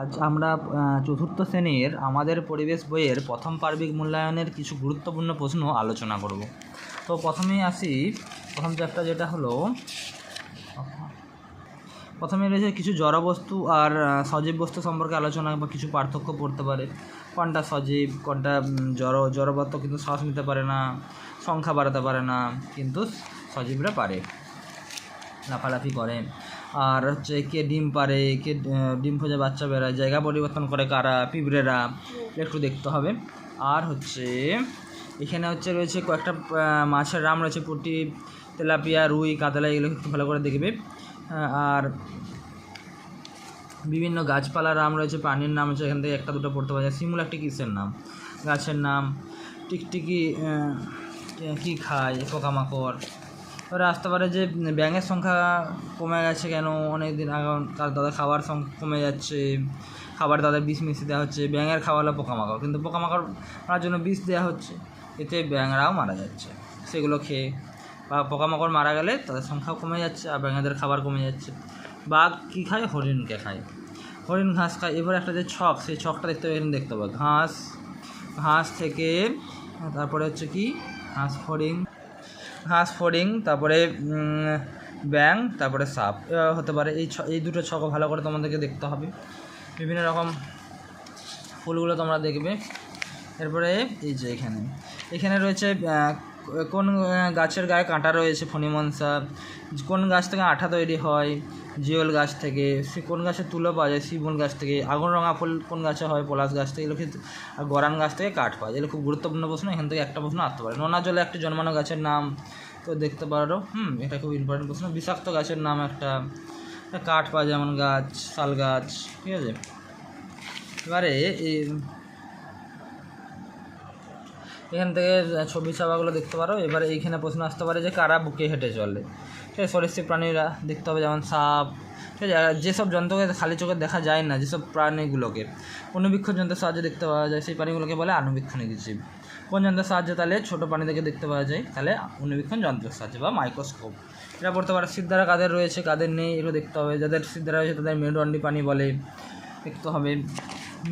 আজ আমরা চতুর্থ শ্রেণির আমাদের পরিবেশ বইয়ের প্রথম পার্বিক মূল্যায়নের কিছু গুরুত্বপূর্ণ প্রশ্ন আলোচনা করব। তো প্রথমেই আসি, প্রথম চ্যাপ্টার যেটা হলো, প্রথমে রয়েছে কিছু জড়বস্তু আর সজীব বস্তু সম্পর্কে আলোচনা বা কিছু পার্থক্য পড়তে পারে। কোনটা সজীব, কোনটা জড় জড়বস্ত কিন্তু শ্বাস নিতে পারে না, সংখ্যা বাড়াতে পারে না, কিন্তু সজীবরা পারে, লাফালাফি করে। আর হচ্ছে কে ডিম পারে, কে ডিম ফোজে বাচ্চা বেড়ায়, জায়গা পরিবর্তন করে কারা, পিঁপড়েরা, একটু দেখতে হবে। আর হচ্ছে এখানে হচ্ছে রয়েছে কয়েকটা মাছের রাম রয়েছে, পুঁটি, তেলাপিয়া, রুই, কাতলা, এগুলো একটু ভালো করে দেখবে। আর বিভিন্ন গাছপালার নাম রয়েছে প্রাণীর নাম হচ্ছে এখান থেকে একটা, দুটো পড়তে পারা শিমুল একটি কিসের নাম? গাছের নাম। টিকটিকি কী খায়, পোকামাকড়? এবারে আসতে পারে যে ব্যাঙের সংখ্যা কমে গেছে কেন? অনেক দিন আগে তার তাদের খাবার সংখ্যা কমে যাচ্ছে, খাবার তাদের বিষ মিশিয়ে দেওয়া হচ্ছে, ব্যাঙের খাওয়া হলো পোকামাকড়। কিন্তু পোকামাকড় মারার জন্য বিষ দেওয়া হচ্ছে, এতে ব্যাঙরাও মারা যাচ্ছে। সেগুলো খেয়ে, বা পোকামাকড় মারা গেলে তাদের সংখ্যাও কমে যাচ্ছে, আর ব্যাঙেদের খাবার কমে যাচ্ছে। বাঘ কী খায়? হরিণকে খায়। হরিণ, ঘাস খায়। এবার একটা যে ছক, সেই ছকটা দেখতে এখানে দেখতে পাবে ঘাস ঘাস থেকে, তারপরে হচ্ছে কি? ঘাস, হরিণ। ঘাস ফড়িং তারপরে ব্যাং, তারপরে সাপ। হতে পারে এই ছ, এই দুটো ছক ভালো করে তোমাদেরকে দেখতে হবে। বিভিন্ন রকম ফুলগুলো তোমরা দেখবে। এরপরে এই যে এখানে। এখানে রয়েছে কোন গাছের গায়ে কাঁটা রয়েছে, ফণিমনসা। কোন গাছ থেকে আঠা তৈরি হয়? জিওল গাছ থেকে, সে কোন গাছে তুলো পাওয়া যায়, শিবন গাছ থেকে, আগুন রঙা ফুল কোন গাছে হয়, পলাশ গাছ থেকে, এগুলো কিন্তু, আর গরান গাছ থেকে কাঠ পাওয়া যায়। এগুলো খুব গুরুত্বপূর্ণ প্রশ্ন, এখান থেকে একটা প্রশ্ন আসতে পারে। নোনা জলে একটি জন্মানো গাছের নাম তো দেখতে পারো। হুম, এটা খুব ইম্পর্টেন্ট প্রশ্ন। বিষাক্ত গাছের নাম একটা কাঠ পাওয়া যায়, যেমন গাছ, শাল গাছ, ঠিক আছে? এবারে এখান থেকে ছবি ছাপাগুলো দেখতে পারো। এবারে এইখানে প্রশ্ন আসতে পারে যে কারা বুকে হেঁটে চলে? ঠিক আছে সরীসৃপ প্রাণীরা দেখতে হবে, যেমন সাপ, ঠিক আছে? যেসব জন্তুকে খালি চোখে দেখা যায় না, যেসব প্রাণীগুলোকে, অনুবীক্ষণ যন্ত্রের সাহায্যে দেখতে পাওয়া যায়, সেই প্রাণীগুলোকে বলে আনুবীক্ষণিক জীব কোন যন্ত্রের সাহায্যে তাহলে ছোটো প্রাণীদেরকে দেখতে পাওয়া যায়, তাহলে অনুবীক্ষণ যন্ত্রের সাহায্যে বা মাইক্রোস্কোপ এটা পড়তে পারে সিদ্ধারা কাদের রয়েছে, কাদের নেই, এগুলো দেখতে হবে। যাদের সিদ্ধারা রয়েছে, তাদের মেরুদণ্ডী প্রাণী বলে, দেখতে হবে।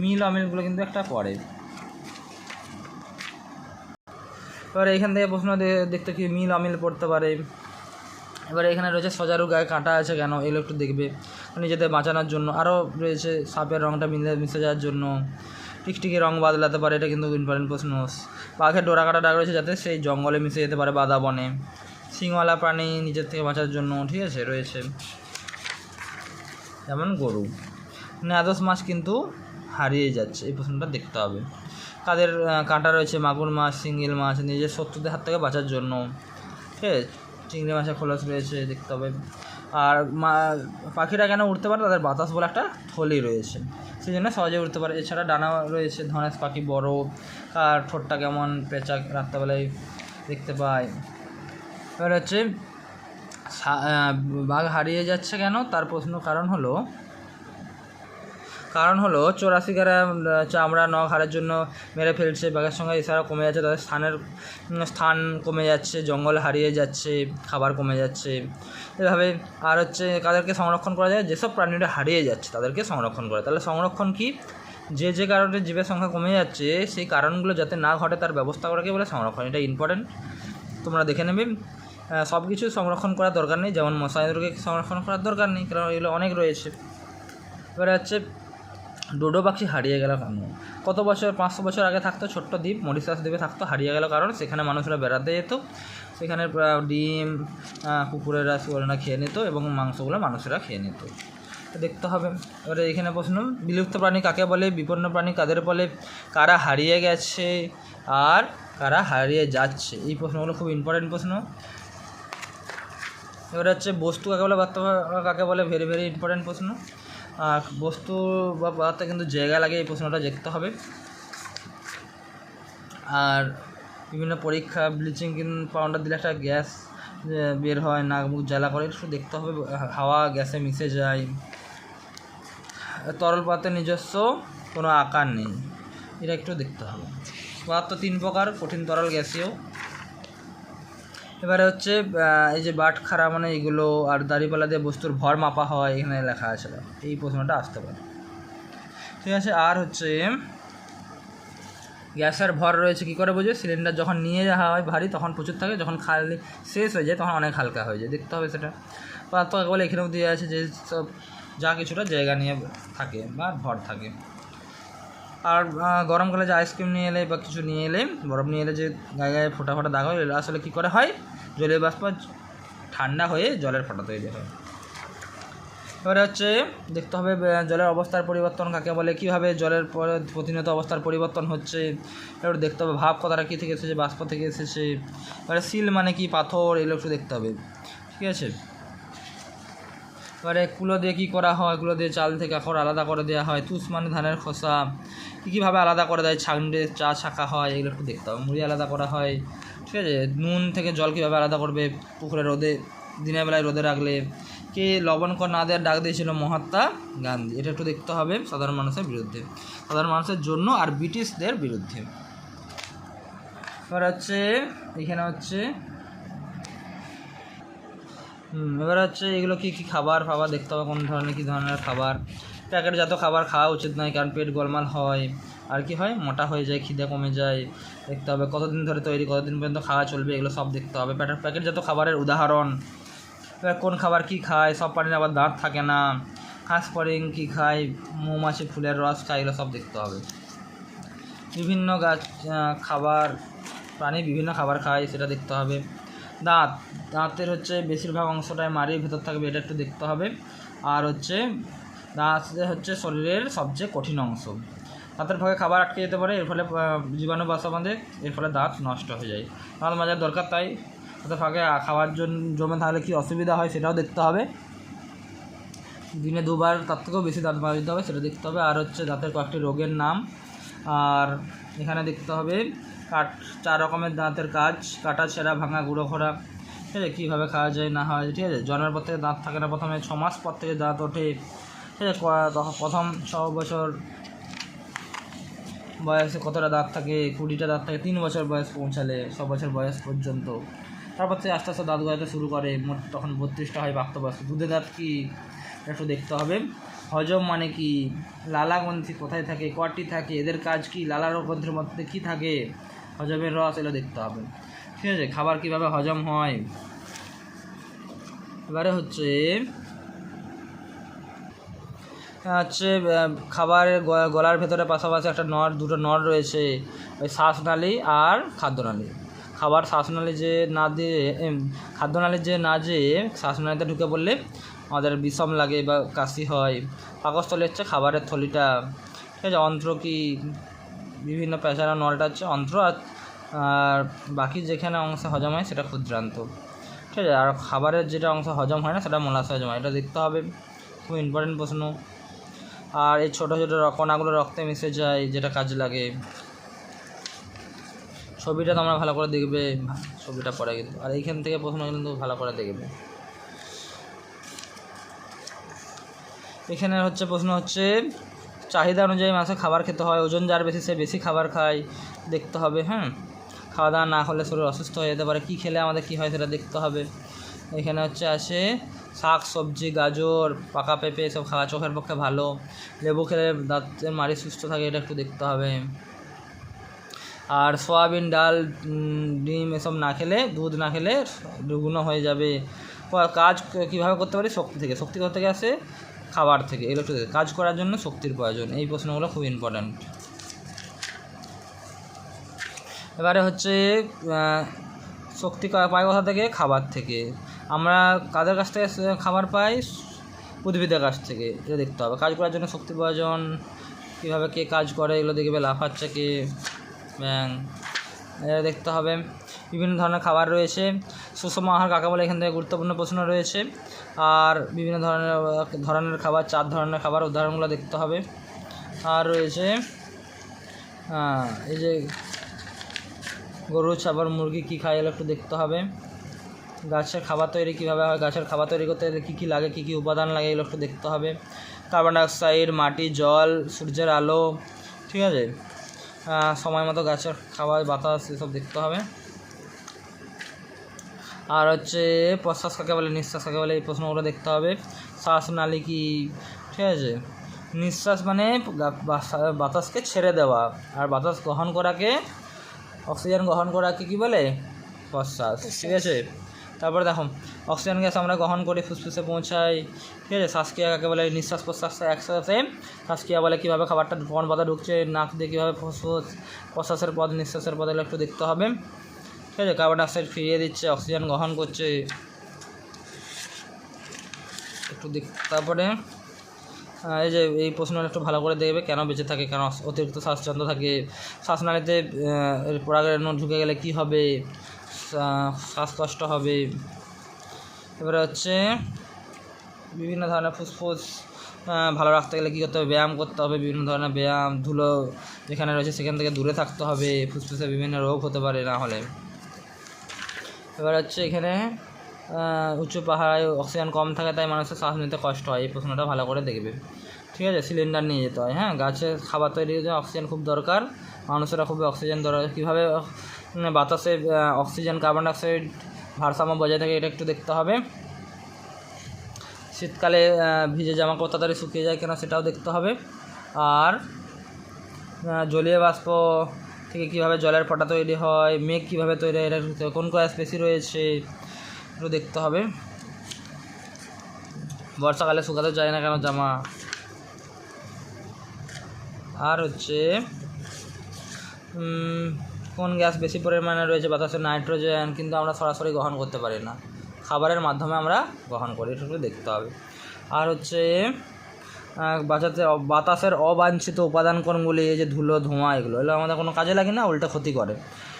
মিল অমিলগুলো কিন্তু একটা পড়ে। এবার এখান থেকে প্রশ্ন দেখতে কি মিল অমিল পড়তে পারে। এবার এখানে রয়েছে সজারু গায়ে কাঁটা আছে কেন? এগুলো একটু দেখবে। নিজেদের বাঁচানোর জন্য। আরও রয়েছে সাপের রঙটা মিলে, মিশে যাওয়ার জন্য। টিকটিকি রং বদলাতে পারে, এটা কিন্তু ইম্পর্টেন্ট প্রশ্ন। বাঘের ডোরা কাটা ডাক রয়েছে যাতে সেই জঙ্গলে মিশে যেতে পারে বাদা বনে। সিংওয়ালা প্রাণী নিজের থেকে বাঁচার জন্য, ঠিক আছে, রয়েছে। যেমন গরু। নাদস মাছ কিন্তু হারিয়ে যাচ্ছে, এই প্রশ্নটা দেখতে হবে। কাদের কাঁটা রয়েছে মাগুর মাছ সিঙ্গেল মাছ, নিজের শত্রুদের হাত থেকে বাঁচার জন্য। ঠিক আছে। চিংড়ি মাছের খোলস রয়েছে, দেখতে হবে। আর মা, পাখিরা কেন উঠতে পারে? তাদের বাতাস বলে একটা থলি রয়েছে। সেই জন্য সহজে উঠতে পারে। এছাড়া ডানা রয়েছে, ধনেশ পাখি বড়। আর ঠোঁটটা কেমন পেঁচা রাত্রেবেলায় দেখতে পায়। এবার হচ্ছে বাঘ হারিয়ে যাচ্ছে কেন? তার প্রশ্ন কারণ হলো কারণ হলো চোরাশিকারা চামড়া নখ হাড়ের জন্য মেরে ফেলছে, বাঘের সঙ্গে এছাড়া কমে যাচ্ছে, তাদের স্থানের স্থান কমে যাচ্ছে, জঙ্গল হারিয়ে যাচ্ছে, খাবার কমে যাচ্ছে। এভাবে আর হচ্ছে কাদেরকে সংরক্ষণ করা যায়? যেসব প্রাণীরা হারিয়ে যাচ্ছে তাদেরকে সংরক্ষণ করে তাহলে সংরক্ষণ কি? যে যে কারণে জীবের সংখ্যা কমে যাচ্ছে, সেই কারণগুলো যাতে না ঘটে তার ব্যবস্থা করাকে বলে? সংরক্ষণ, এটা ইম্পর্টেন্ট তোমরা দেখে নেবে। সব কিছু সংরক্ষণ করার দরকার নেই, যেমন মশাইদেরকে সংরক্ষণ করার দরকার নেই, কারণ এগুলো অনেক রয়েছে। এবারে হচ্ছে ডোডো পাখি হারিয়ে গেল কেন? কত বছর, পাঁচশো বছর আগে থাকতো ছোট্ট দ্বীপ, মরিশাস দ্বীপে থাকতো, হারিয়ে গেল কারণ সেখানে মানুষরা বেড়াতে যেত। সেখানে ডিম কুকুরেরা শুয়োরেরা খেয়ে নিত এবং মাংসগুলো মানুষেরা খেয়ে নিত। দেখতে হবে। এবারে এখানে প্রশ্ন, বিলুপ্ত প্রাণী কাকে বলে, বিপন্ন প্রাণী কাদের বলে, কারা হারিয়ে গেছে আর কারা হারিয়ে যাচ্ছে? এই প্রশ্নগুলো খুব ইম্পর্টেন্ট প্রশ্ন। এবারে হচ্ছে বস্তু কাকে বলে বার্তা কাকে বলে ভেরি ভেরি ইম্পর্টেন্ট প্রশ্ন। বস্তু বা পদার্থ কিন্তু জায়গা লাগে, এই প্রশ্নটা দেখতে হবে। আর বিভিন্ন পরীক্ষা, ব্লিচিং পাউডার দিলে একটা গ্যাস বের হয়, নাক মুখ জ্বালা করে একটু দেখতে হবে, হাওয়া গ্যাসে মিশে যায়। তরল পদার্থের নিজস্ব কোনো আকার নেই, এটা একটু দেখতে হবে। পদার্থ তিন প্রকার, কঠিন তরল, গ্যাসীয়। এবারে হচ্ছে এই যে বাটখারা মানে এগুলো আর দাড়িপাল্লা দিয়ে বস্তুর ভর মাপা হয়, এখানে লেখা আছে। এই প্রশ্নটা আসতে পারে। ঠিক আছে, আর হচ্ছে, গ্যাসের ভর রয়েছে, কী করে বুঝবে সিলিন্ডার যখন নিয়ে যাওয়া হয় ভারী, তখন প্রচুর থাকে, যখন খালি শেষ হয়ে যায়, তখন অনেক হালকা হয়ে যায়। দেখতে হবে সেটা। পার্থক্য বলে এখানেও দেওয়া আছে যে সব যা কিছুটা জায়গা নিয়ে থাকে বা ভর থাকে। আর গরমকালে যে আইসক্রিম নিয়ে এলে বা কিছু নিয়ে এলে, বরফ নিয়ে এলে যে গায়ে গায়ে ফোটা ফোটা দাগ হয় আসলে কী করে হয়? জলীয় বাষ্প ঠান্ডা হয়ে জলের ফোঁটা তৈরি হয়। এবারে হচ্ছে দেখতে হবে জলের অবস্থার পরিবর্তন কাকে বলে, কীভাবে জলের পরে, প্রতিনিয়ত অবস্থার পরিবর্তন হচ্ছে, এবার দেখতে হবে ভাব কথাটা কী থেকে এসেছে, বাষ্প থেকে এসেছে, এবারে সিল মানে কি, পাথর এগুলো একটু দেখতে হবে, ঠিক আছে? এবারে কুলো দিয়ে কী করা হয়, কুলো দিয়ে চাল থেকে এখন আলাদা করে দেওয়া হয়, তুষ মানে ধানের খোসা কীভাবে আলাদা করে দেয় ছাঁকড়ে চা ছাকা হয়, এগুলো একটু দেখতে হবে। মুড়ি আলাদা করা হয়, ঠিক আছে? নুন থেকে জল কীভাবে আলাদা করবে, পুকুরে রোদে, দিনের বেলায় রোদে রাখলে? কে লবণ কর না দেওয়ার ডাক দিয়েছিল মহাত্মা গান্ধী। এটা একটু দেখতে হবে সাধারণ মানুষের বিরুদ্ধে। সাধারণ মানুষের জন্য আর ব্রিটিশদের বিরুদ্ধে। এবার হচ্ছে, এখানে হচ্ছে এবার হচ্ছে এগুলো কী কী খাবার ফাবার দেখতে হবে, কোন ধরনের, কী ধরনের খাবার? প্যাকেটজাত খাবার খাওয়া উচিত নয়, কারণ পেট গোলমাল হয়। আর কি হয়? মোটা হয়ে যায়, খিদে কমে যায়। দেখতে হবে কতদিন ধরে তৈরি, কতদিন পর্যন্ত খাওয়া চলবে, এগুলো সব দেখতে হবে। প্যাকেট প্যাকেটজাত খাবারের উদাহরণ কোন খাবার কি খায়, সব প্রাণীর আবার দাঁত থাকে না। হাঁস ফড়িং কী খায়, মৌমাছি, ফুলের রস খায়, এগুলো সব দেখতে হবে। বিভিন্ন গাছ খাবার, প্রাণী বিভিন্ন খাবার খায়, সেটা দেখতে হবে। দাঁত, দাঁতের হচ্ছে বেশিরভাগ অংশটাই মারির ভেতর থাকবে, এটা একটু দেখতে হবে। আর হচ্ছে দাঁত হচ্ছে শরীরের সবচেয়ে কঠিন অংশ। দাঁতের ভাগে খাবার আটকে যেতে পারে, এর ফলে জীবাণু বাসা বাঁধে এর ফলে দাঁত নষ্ট হয়ে যায়। দাঁত মাজার দরকার তাই। দাঁতের ফাঁকে খাবার জন্য জমে থাকলে কী অসুবিধা হয় সেটাও দেখতে হবে। দিনে দুবার তার থেকেও বেশি দাঁত মাজা দিতে হবে, সেটা দেখতে হবে। আর হচ্ছে দাঁতের কয়েকটি রোগের নাম। আর এখানে দেখতে হবে কাট চার রকমের দাঁতের কাজ। কাটা, ছেঁড়া, ভাঙা, গুঁড়ো, খোড়া। ঠিক আছে, কীভাবে খাওয়া যায়, না হয় ঠিক আছে? জন্মের পর থেকে দাঁত থাকে না, প্রথমে ছ মাস পর থেকে দাঁত ওঠে। প্রথম ছ বছর বয়সে কতটা দাঁত থাকে, কুড়িটা দাঁত থাকে, তিন বছর বয়স পৌঁছালে ছ বছর বয়স পর্যন্ত। তারপর থেকে আস্তে আস্তে দাঁত গজাতে শুরু করে, মোট তখন বত্রিশটা হয় প্রাপ্তবয়স্ক দুধে দাঁত কি? একটু দেখতে হবে। হজম মানে কি? লালা গ্রন্থি কোথায় থাকে? কটি থাকে? এদের কাজ কি? লালা গ্রন্থির মধ্যে কি থাকে? হজমের রস, এগুলো দেখতে হবে। ঠিক আছে? খাবার কীভাবে হজম হয়? এবারে হচ্ছে হচ্ছে খাবারের গলার ভেতরে পাশাপাশি একটা নর দুটো নর রয়েছে ওই শ্বাসনালী আর খাদ্যনালী। খাবার শ্বাসনালী যে না দিয়ে এম, খাদ্যনালী যে না যেয়ে শ্বাসনালীতে ঢুকে পড়লে আমাদের বিষম লাগে বা কাশি হয়। পাকস্থলী হচ্ছে খাবারের থলিটা। ঠিক আছে অন্ত্র কি বিভিন্ন পেশারা নলটা হচ্ছে অন্ত্র আর আর বাকি যেখানে অংশ হজম হয় সেটা ক্ষুদ্রান্ত। ঠিক আছে আর খাবারের যেটা অংশ হজম হয় না সেটা মলাশয় হজম হয়। এটা দেখতে হবে। খুব ইম্পর্টেন্ট প্রশ্ন। আর এই ছোটো ছোটো কণাগুলো রক্তে মিশে যায়, যেটা কাজে লাগে। ছবিটা তোমরা ভালো করে দেখবে। ছবিটা পরে কিন্তু, আর এইখান থেকে প্রশ্ন কিন্তু ভালো করে দেখবে। এখানে হচ্ছে প্রশ্ন হচ্ছে, চাহিদা অনুযায়ী মাসে খাবার খেতে হয়, ওজন যার বেশি সে বেশি খাবার খায়, দেখতে হবে হ্যাঁ খাওয়া দাওয়া না হলে শরীর অসুস্থ হয়ে যেতে পারে, কী খেলে আমাদের কী হয় সেটা দেখতে হবে। এখানে হচ্ছে আসে শাক, সবজি, গাজর, পাকা পেঁপে এসব খাওয়া, চোখের পক্ষে ভালো। লেবু খেলে দাঁতের মাড়ি সুস্থ থাকে, এটা একটু দেখতে হবে। আর সয়াবিন, ডাল ডিম এসব না খেলে, দুধ না খেলে দুগুণ হয়ে যাবে। কাজ কীভাবে করতে পারি? শক্তি থেকে। শক্তি করতে থেকে আসে? খাবার থেকে। এগুলো। কাজ করার জন্য শক্তির প্রয়োজন। এই প্রশ্নগুলো খুব ইম্পর্ট্যান্ট এবারে হচ্ছে শক্তি পাই কোথা থেকে? খাবার থেকে। আমরা কাদের কাছ থেকে খাবার পাই? উদ্ভিদের কাছ থেকে, এটা দেখতে হবে। কাজ করার জন্য শক্তি প্রয়োজন কীভাবে কে কাজ করে, এগুলো দেখবে লাফাচ্ছে কে? ব্যাং। এটা দেখতে হবে। বিভিন্ন ধরনের খাবার রয়েছে। সুষম আহার কাকে বলে? এখান থেকে গুরুত্বপূর্ণ প্রশ্ন রয়েছে। আর বিভিন্ন ধরনের ধরনের খাবার, চার ধরনের খাবার, উদাহরণগুলো দেখতে হবে। আর রয়েছে এই যে গরু, ছাগল, মুরগি কী খায়, এগুলো একটু দেখতে হবে। গাছের খাবার তৈরি কীভাবে হয়, গাছের খাবার তৈরি করতে গেলে কী কী লাগে, কী কী উপাদান লাগে, এগুলো একটু দেখতে হবে। কার্বন ডাইঅক্সাইড মাটি, জল, সূর্যের আলো, ঠিক আছে? সময় মতো গাছের খাবার, বাতাস, এসব দেখতে হবে। আর হচ্ছে প্রশ্বাস কাকে বলে, নিঃশ্বাস কাকে বলে, এই প্রশ্নগুলো দেখতে হবে। শ্বাস শ্বাসনালী কি, ঠিক আছে? নিঃশ্বাস মানে বাতাসকে ছেড়ে দেওয়া। আর বাতাস গ্রহণ করাকে, অক্সিজেন গ্রহণ করাকে কি বলে? প্রশ্বাস, ঠিক আছে? তারপরে দেখো অক্সিজেন গ্যাস আমরা গ্রহণ করি, ফুসফুসে পৌঁছাই, ঠিক আছে? শ্বাসক্রিয়া কাকে বলে? নিঃশ্বাস প্রশ্বাস একসাথে শ্বাসক্রিয়া বলে কীভাবে খাবারটা কোন পথে ঢুকছে, নাক দিয়ে কীভাবে ফুসফুস, প্রশ্বাসের পদ, নিঃশ্বাসের পদ একটু দেখতে হবে। ঠিক আছে? কার্বন ডাইঅক্সাইড ফিরিয়ে দিচ্ছে অক্সিজেন গ্রহণ করছে। একটু দেখ, তারপরে এই যে, এই প্রশ্নটা একটু ভালো করে দেখবে কেন বেঁচে থাকে, কেন অতিরিক্ত শ্বাসযন্ত্র থাকে। শ্বাসনালীতে পরাগরেণু ঢুকে গেলে কি হবে? শ্বাসকষ্ট হবে। এবারে হচ্ছে বিভিন্ন ধরনের ফুসফুস ভালো রাখতে গেলে কী করতে হবে? ব্যায়াম করতে হবে, বিভিন্ন ধরনের ব্যায়াম, ধুলো যেখানে রয়েছে সেখান থেকে দূরে থাকতে হবে। ফুসফুসে বিভিন্ন রোগ হতে পারে না হলে। এবার হচ্ছে এখানে উঁচু পাহাড়ে অক্সিজেন কম থাকে, তাই মানুষের শ্বাস নিতে কষ্ট হয়। এই প্রশ্নটা ভালো করে দেখবে। ঠিক আছে? সিলিন্ডার নিয়ে যেতে হয় হ্যাঁ? গাছে খাবার তৈরির অক্সিজেন খুব দরকার। মানুষেরা খুব অক্সিজেন দরকার কীভাবে বাতাসে অক্সিজেন কার্বন ডাইঅক্সাইড ভারসাম্য বজায় থাকে, এটা একটু দেখতে হবে। শীতকালে ভিজে জামা কাপড় তাড়াতাড়ি শুকিয়ে যায় কেন সেটাও দেখতে হবে। আর জলীয় বাষ্প থেকে কীভাবে জলের ফোঁটা তৈরি হয়, মেঘ কীভাবে তৈরি হয়, এটা। কোন কয়া স্পেসি রয়েছে, একটু দেখতে হবে। বর্ষাকালে শুকাতে যায় না কেন জামা? আর হচ্ছে কোন গ্যাস বেশি পরিমাণে রয়েছে বাতাসে? নাইট্রোজেন, কিন্তু আমরা সরাসরি গ্রহণ করতে পারি না। খাবারের মাধ্যমে আমরা গ্রহণ করি এটা দেখতে হবে। আর হচ্ছে বাঁচাতে বাতাসের অবাঞ্ছিত উপাদান কোনগুলি? এই যে ধুলো, ধোঁয়া, এগুলো। এগুলো আমাদের কোনো কাজে লাগে না, উল্টা ক্ষতি করে।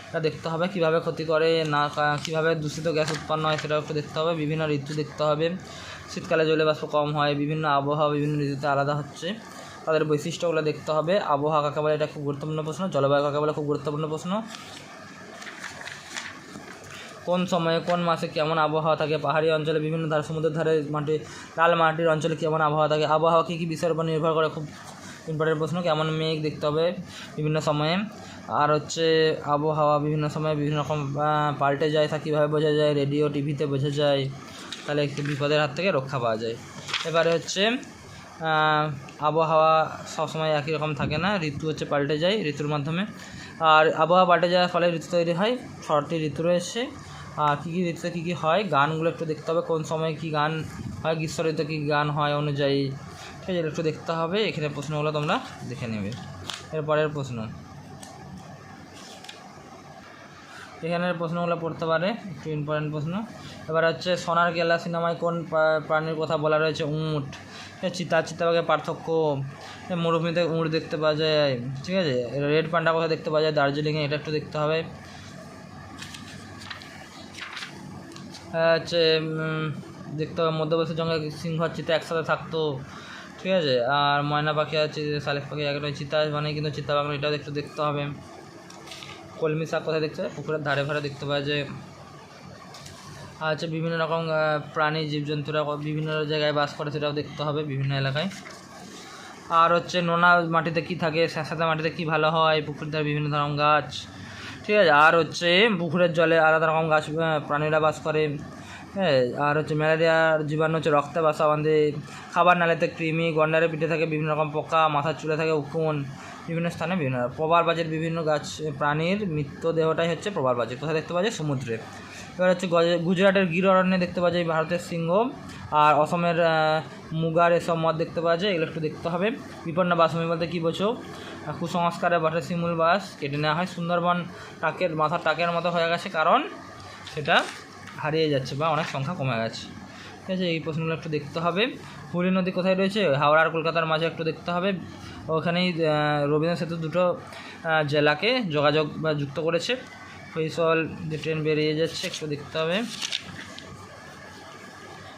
এটা দেখতে হবে কীভাবে ক্ষতি করে, না কীভাবে দূষিত গ্যাস উৎপন্ন হয়, সেটাও একটু দেখতে হবে। বিভিন্ন ঋতু দেখতে হবে। শীতকালে জলে বাষ্প কম হয়, বিভিন্ন আবহাওয়া বিভিন্ন ঋতুতে আলাদা হচ্ছে। তাদের বৈশিষ্ট্যগুলো দেখতে হবে। আবহাওয়া কাকে বলে? এটা খুব গুরুত্বপূর্ণ প্রশ্ন। জলবায়ু কাকে বলে? খুব গুরুত্বপূর্ণ প্রশ্ন। কোন সময়ে, কোন মাসে কেমন আবহাওয়া থাকে? পাহাড়ি অঞ্চলে বিভিন্ন ধারে, সমুদ্রের ধারে মাটি, লাল মাটির অঞ্চলে কেমন আবহাওয়া থাকে? আবহাওয়া কী কী বিষয়ের উপর নির্ভর করে? খুব ইম্পর্টেন্ট প্রশ্ন। কেমন মেঘ দেখতে হবে বিভিন্ন সময়ে। আর হচ্ছে আবহাওয়া বিভিন্ন সময়ে বিভিন্ন রকম পাল্টে যায়, তা কীভাবে বোঝা যায়? রেডিও, টিভিতে বোঝা যায়। তাহলে বিপদের হাত থেকে রক্ষা পাওয়া যায়। এবারে হচ্ছে আবহাওয়া সবসময় একই রকম থাকে না। ঋতু হচ্ছে পাল্টে যায় ঋতুর মাধ্যমে। আর আবহাওয়া পাল্টে যাওয়ার ফলে ঋতু তৈরি হয়। ছটি ঋতু রয়েছে। আর কী কী ঋতুতে কী কী হয়, গানগুলো একটু দেখতে হবে। কোন সময় কী গান হয় গ্রীষ্ম ঋতুতে কী গান হয় অনুযায়ী। ঠিক আছে একটু দেখতে হবে। এখানে প্রশ্নগুলো তোমরা দেখে নেবে। এরপরের প্রশ্ন। এখানের প্রশ্নগুলো পড়তে পারে। একটু ইম্পর্টেন্ট প্রশ্ন। এবার হচ্ছে সোনার গেলা সিনেমায় কোন প্রা- প্রাণীর কথা বলা রয়েছে? উঁট এ চিতা চিতাবাঘের পার্থক্য মরুভূমিতে উঁট দেখতে পাওয়া যায়, ঠিক আছে? রেড পান্ডা কোথায় দেখতে পাওয়া যায়, দার্জিলিংয়ে এটা একটু দেখতে হবে। হচ্ছে দেখতে হবে, মধ্যপ্রদেশের জঙ্গলে সিংহ চিতা একসাথে থাকতো, ঠিক আছে? আর ময়না পাখি আছে শালিক পাখি একটা চিতা মানে কিন্তু চিতা বাংলা এটাও একটু দেখতে হবে। কলমি শাক কোথায় দেখতে হয়? পুকুরের ধারে ধারে দেখতে পাওয়া যায়। আর হচ্ছে বিভিন্ন রকম প্রাণী, জীবজন্তুরা বিভিন্ন জায়গায় বাস করে, সেটাও দেখতে হবে বিভিন্ন এলাকায়। আর হচ্ছে নোনা মাটিতে কি থাকে স্যাঁতস্যাঁতে মাটিতে কি ভালো হয় পুকুরের ধারে বিভিন্ন ধরনের গাছ, ঠিক আছে? আর হচ্ছে পুকুরের জলে আলাদা রকম গাছ প্রাণীরা বাস করে হ্যাঁ আর হচ্ছে ম্যালেরিয়ার জীবাণু হচ্ছে রক্তে বাসা বাঁধে, খাবার নালেতে কৃমি গন্ডারের পিঠে থাকে, বিভিন্ন রকম পোকা, মাথার চুলে থাকে উকুন, বিভিন্ন স্থানে বিভিন্ন প্রবাল বাজের বিভিন্ন গাছ, প্রাণীর মৃতদেহটাই হচ্ছে প্রবাল বাজে। কোথায় দেখতে পাওয়া যায়? সমুদ্রে। এবার হচ্ছে গজ- গুজরাটের গির অরণ্যে দেখতে পাওয়া যায় ভারতের সিংহ। আর অসমের মুগার এসব মদ দেখতে পাওয়া যায়, এগুলো একটু দেখতে হবে। বিপন্ন বাসভূমি বলতে কী বোঝো? কুসংস্কারে বটে শিমুল বাস, কেটে নেওয়া হয় সুন্দরবন টাকের, মাথার টাকের মতো হয়ে গেছে কারণ সেটা হারিয়ে যাচ্ছে বা অনেক সংখ্যা কমে গেছে। ঠিক আছে, এই প্রশ্নগুলো একটু দেখতে হবে। হুগলি নদী কোথায় রয়েছে? হাওড়া আর কলকাতার মাঝে একটু দেখতে হবে। ওখানেই রবীন্দ্র সেতু দুটো জেলাকে যোগাযোগ বা যুক্ত করেছে। যে ট্রেন বেরিয়ে যাচ্ছে একটু দেখতে হবে।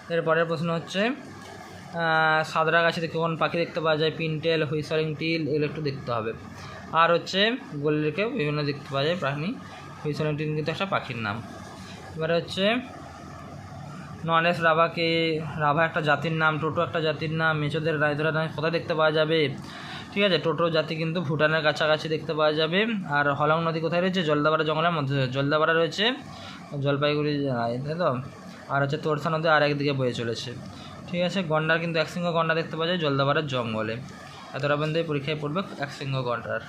এরপরের প্রশ্ন হচ্ছে আহ, সাদরাগাছিতে কোন পাখি দেখতে পাওয়া যায়? পিনটেল হুইসারিং টিল এগুলো একটু দেখতে হবে। আর হচ্ছে গোল্লেকেও বিভিন্ন দেখতে পাওয়া যায় প্রাণী। হুইসারিং টিল কিন্তু একটা পাখির নাম। এবারে হচ্ছে ননেশ রাভাকে রাভা একটা জাতির নাম টোটো একটা জাতির নাম মেচোদের রায়দরা কোথায় দেখতে পাওয়া যাবে? ঠিক আছে, টোটো জাতি কিন্তু ভুটানের কাছাকাছি দেখতে পাওয়া যাবে। আর হলং নদী কোথায় রয়েছে? জলদাপাড়া জঙ্গলের মধ্যে জলদাপাড়া রয়েছে, জলপাইগুড়ি তাই তো? আর হচ্ছে তোরসা নদী আর একদিকে বয়ে চলেছে। ঠিক আছে, গন্ডার কিন্তু একসিঙ্গ গন্ডা দেখতে পাওয়া যায় জলদাপাড়ার জঙ্গলে। এতটা পর্যন্ত পরীক্ষায় পড়বে এক সিংহ গন্ডার।